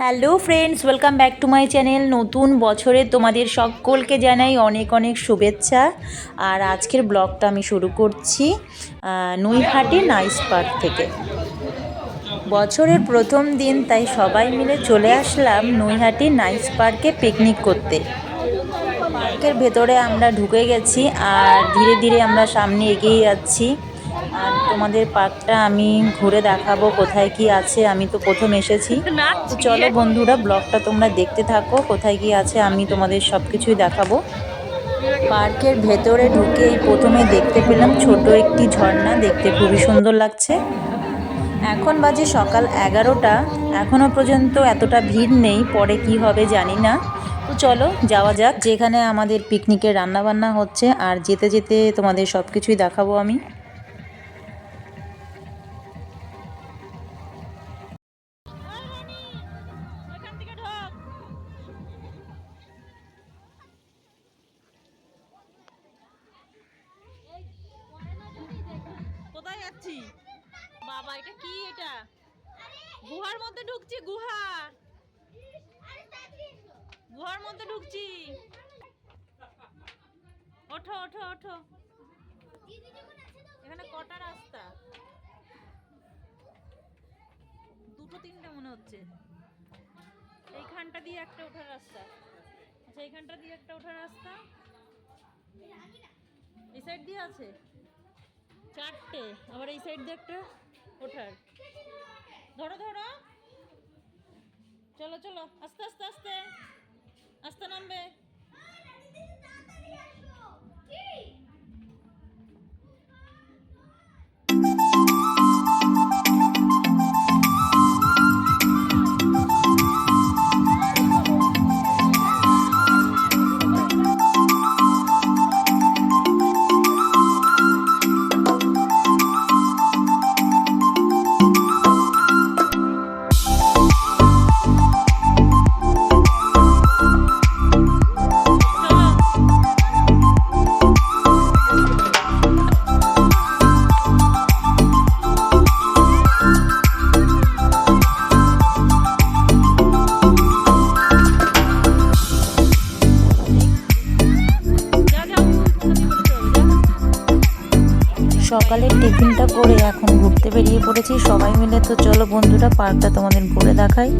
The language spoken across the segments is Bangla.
Hello friends, welcome back to my channel. নতুন বছরে তোমাদের সকলকে জানাই অনেক অনেক শুভেচ্ছা। আর আজকের ব্লগটা আমি শুরু করছি নৈহাটি নাইস পার্ক থেকে। বছরের প্রথম দিন, তাই সবাই মিলে চলে আসলাম নৈহাটি নাইস পার্কে পিকনিক করতে। পার্কের ভেতরে আমরা ঢুকে গেছি, আর ধীরে ধীরে আমরা সামনে এগিয়ে যাচ্ছি। আর তোমাদের পার্কটা আমি ঘুরে দেখাবো কোথায় কি আছে আমি তো প্রথম এসেছি। চলো বন্ধুরা ব্লগটা তোমরা দেখতে থাকো কোথায় কি আছে আমি তোমাদের সব কিছুই দেখাবো। পার্কের ভেতরে ঢুকেই প্রথমে দেখতে পেলাম ছোট একটি ঝর্ণা দেখতে খুবই সুন্দর লাগছে। এখন বাজে সকাল এগারোটা এখনও পর্যন্ত এতটা ভিড় নেই পরে কি হবে জানি না। তো চলো যাওয়া যাক। যেখানে আমাদের পিকনিকের রান্নাবান্না হচ্ছে আর যেতে যেতে তোমাদের সব কিছুই দেখাবো আমি। যাচ্ছি বাবা, এটা কি এটা? গুহার মধ্যে ঢুকছি, গুহা। গুহার মধ্যে ঢুকছি। ওঠো ওঠো ওঠো। এখানে কটা রাস্তা? দুটো, তিনটে মনে হচ্ছে। এইখানটা দিয়ে একটা ওঠার রাস্তা। আচ্ছা এইখানটা দিয়ে একটা ওঠার রাস্তা? এই সাইড দিয়ে আছে? চারটে। আবার এই সাইড দিয়ে একটা ওঠার। ধরো ধরো। চলো চলো। আস্তে আস্তে আস্তে। আস্তে নামবে। সকালের টিফিনটা করে এখন ঘুরতে বেরিয়ে পড়েছি। সবাই মিলে তো চলো বন্ধুরা, পার্কটা তোমাদের ঘুরে দেখাই।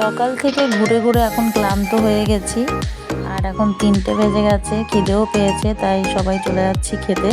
সকাল থেকে ঘুরে ঘুরে এখন ক্লান্ত হয়ে গেছি। আর এখন তিনটে বেজে গেছে, খিদেও পেয়েছে, তাই সবাই চলে যাচ্ছি খেতে।